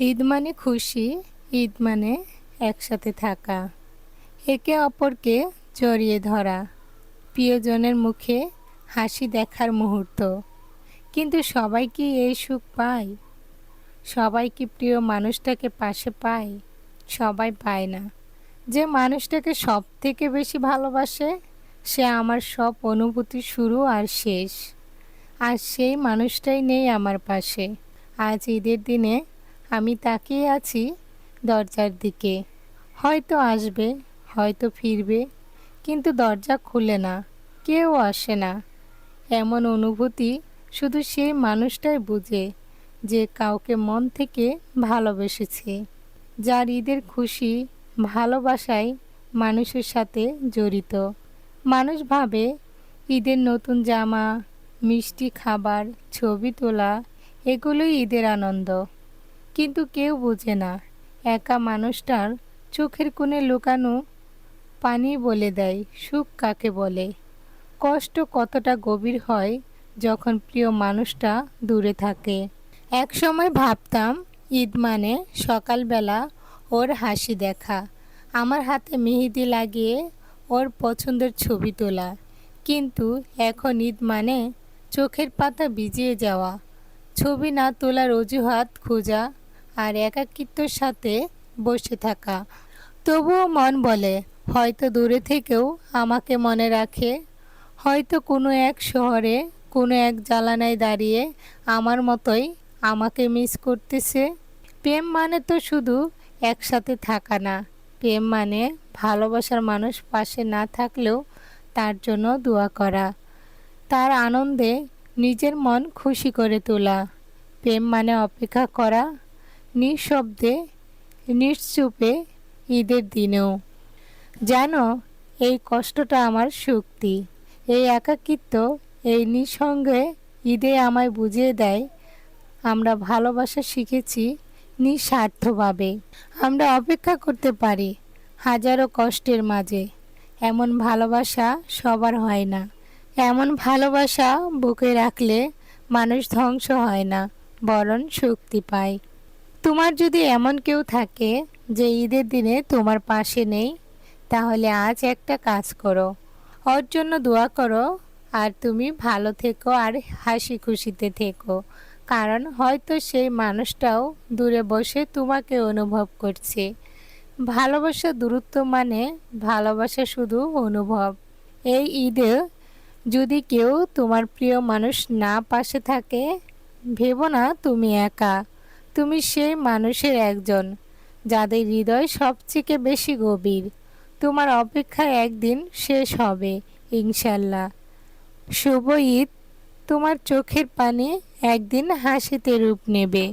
ঈদ মানে খুশি, ঈদ মানে একসাথে থাকা। একে অপরকে জড়িয়ে ধরা, প্রিয়জনের মুখে হাসি দেখার মুহূর্ত। কিন্তু সবাই কি এই সুখ পায়? সবাই কি প্রিয় মানুষটাকে পাশে পায়? সবাই পায় না। যে মানুষটাকে সব থেকে বেশি ভালোবাসে, সে আমার সব অনুভূতি শুরু আর শেষ। আর সেই মানুষটাই নেই আমার পাশে। আজ ঈদের দিনে আমি তাকিয়ে আছি দরজার দিকে। হয়তো আসবে, হয়তো ফিরবে, কিন্তু দরজা খুলে না, কেউ আসে না। এমন অনুভূতি শুধু সেই মানুষটাই বুঝে যে কাউকে মন থেকে ভালোবেসেছে। যার ঈদের খুশি, ভালোবাসায় মানুষের সাথে জড়িত। মানুষ ভাবে ঈদের নতুন জামা, মিষ্টি খাবার, ছবি তোলা, এগুলোই ঈদের আনন্দ। কিন্তু কেউ বোঝে না। একা মানুষটার চোখের কোণে লুকানো পানি বলে দেয়, সুখ কাকে বলে? কষ্ট কতটা গভীর হয় যখন প্রিয় মানুষটা দূরে থাকে। এক সময় ভাবতাম, ঈদ মানে সকালবেলা ওর হাসি দেখা। আমার হাতে মেহেদি লাগিয়ে ওর পছন্দের ছবি তোলা। কিন্তু এখন ঈদ মানে চোখের পাতা ভিজিয়ে যাওয়া। ছবি না তোলার অজুহাত খোঁজা আর একাকিত্বর সাথে বসে থাকা। তবুও মন বলে, হয়তো দূরে থেকেও আমাকে মনে রাখে। হয়তো কোনো এক শহরে, কোনো এক জ্বালানায় দাঁড়িয়ে আমার মতোই আমাকে মিস করতেছে। প্রেম মানে তো শুধু একসাথে থাকা না। প্রেম মানে ভালোবাসার মানুষ পাশে না থাকলেও তার জন্য দোয়া করা। তার আনন্দে নিজের মন খুশি করে তোলা। প্রেম মানে অপেক্ষা করা নিঃশব্দে, নিশ্চুপে ঈদের দিনেও। যেন এই কষ্টটা আমার শক্তি। এই একাকিত্ব, এই নিঃসঙ্গে ঈদে আমায় বুঝিয়ে দেয়, আমরা ভালোবাসা শিখেছি নিঃস্বার্থভাবে। আমরা অপেক্ষা করতে পারি হাজারো কষ্টের মাঝে। এমন ভালোবাসা সবার হয় না। এমন ভালোবাসা বুকে রাখলে মানুষ ধ্বংস হয় না, বরং শক্তি পায়। তোমার যদি এমন কেউ থাকে যে ঈদের দিনে তোমার পাশে নেই, তাহলে আজ একটা কাজ করো। ওর জন্য দোয়া করো, আর তুমি ভালো থেকো আর হাসি খুশিতে থেকো। কারণ হয়তো সেই মানুষটাও দূরে বসে তোমাকে অনুভব করছে। ভালোবাসা দূরত্ব মানে ভালোবাসা শুধু অনুভব। এই ঈদে যদি কেউ তোমার প্রিয় মানুষ না পাশে থাকে, ভেবো না তুমি একা। তুমি সেই মানুষের একজন, যাদের হৃদয় সবচেয়ে বেশি গভীর। তোমার অপেক্ষা একদিন শেষ হবে, ইনশাল্লাহ। শুভ ঈদ। তোমার চোখের পানে একদিন হাসিতে রূপ নেবে।